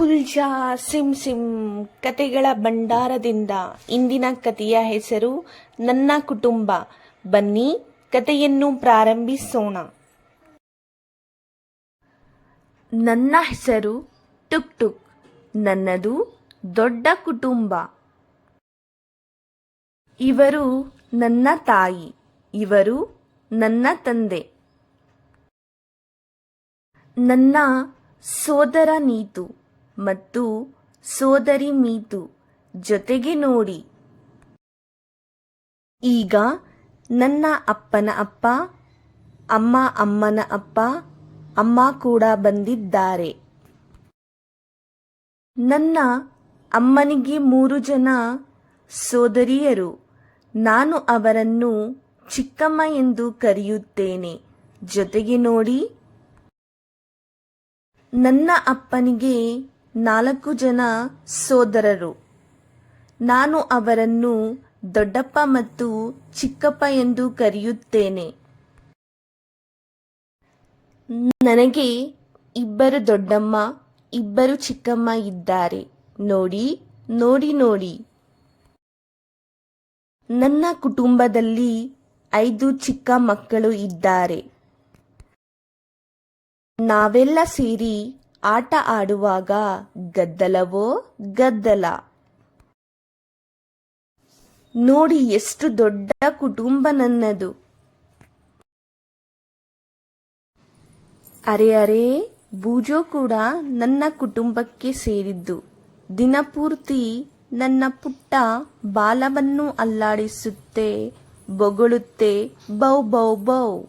ಖುಲ್ಜಾ sim sim ಕತೆಗಳ ಭಂಡಾರದಿಂದ ಇಂದಿನ ಕತೆಯ ಹೆಸರು ನನ್ನ ಕುಟುಂಬ. ಬನ್ನಿ ಕತೆಯನ್ನು ಪ್ರಾರಂಭಿಸೋಣ. ನನ್ನ ಹೆಸರು ಟುಕ್ ಟುಕ್, ನನ್ನದು ದೊಡ್ಡ ಕುಟುಂಬ. ಇವರು ನನ್ನ ತಾಯಿ, ಇವರು ನನ್ನ ತಂದೆ. ನನ್ನ ಸೋದರ ನೀತು. ಮತ್ತು ಸೋದರಿ ಮೀತು ಜೊತೆಗೆ ನೋಡಿ. ಈಗ ನನ್ನ ಅಪ್ಪನ ಅಪ್ಪ, ಅಮ್ಮ ಅಮ್ಮನ ಅಪ್ಪ, ಅಮ್ಮ ಕೂಡ ಬಂದಿದ್ದಾರೆ. ನನ್ನ ಅಮ್ಮನಿಗೆ ಮೂರು ಜನ ಸೋದರಿಯರು. ನಾನು ಅವರನ್ನು ಚಿಕ್ಕಮ್ಮ ಎಂದು ಕರೆಯುತ್ತೇನೆ. ಜೊತೆಗೆ ನೋಡಿ. ನನ್ನ ಅಪ್ಪನಿಗೆ ನಾಲ್ಕು ಜನ ಸೋದರರು. ನಾನು ಅವರನ್ನು ದೊಡ್ಡಪ್ಪ ಮತ್ತು ಚಿಕ್ಕಪ್ಪ ಎಂದು ಕರೆಯುತ್ತೇನೆ. ನನಗೆ ಇಬ್ಬರು ದೊಡ್ಡಮ್ಮ, ಇಬ್ಬರು ಚಿಕ್ಕಮ್ಮ ಇದ್ದಾರೆ. ನೋಡಿ ನೋಡಿ ನೋಡಿ. ನನ್ನ ಕುಟುಂಬದಲ್ಲಿ ಐದು ಚಿಕ್ಕ ಮಕ್ಕಳು ಇದ್ದಾರೆ. ನಾವೆಲ್ಲ ಸೇರಿ ಆಟ ಆಡುವಾಗ ಗದ್ದಲವೋ ಗದ್ದಲ. ನೋಡಿ ಎಷ್ಟು ದೊಡ್ಡ ಕುಟುಂಬ ನನ್ನದು. ಅರೆ ಅರೆ, ಬೂಜೋ ಕೂಡ ನನ್ನ ಕುಟುಂಬಕ್ಕೆ ಸೇರಿದ್ದು. ದಿನಪೂರ್ತಿ ನನ್ನ ಪುಟ್ಟ ಬಾಲವನ್ನು ಅಲ್ಲಾಡಿಸುತ್ತೆ, ಬೊಗಳುತ್ತೆ, ಬೌ ಬೌ ಬೌ.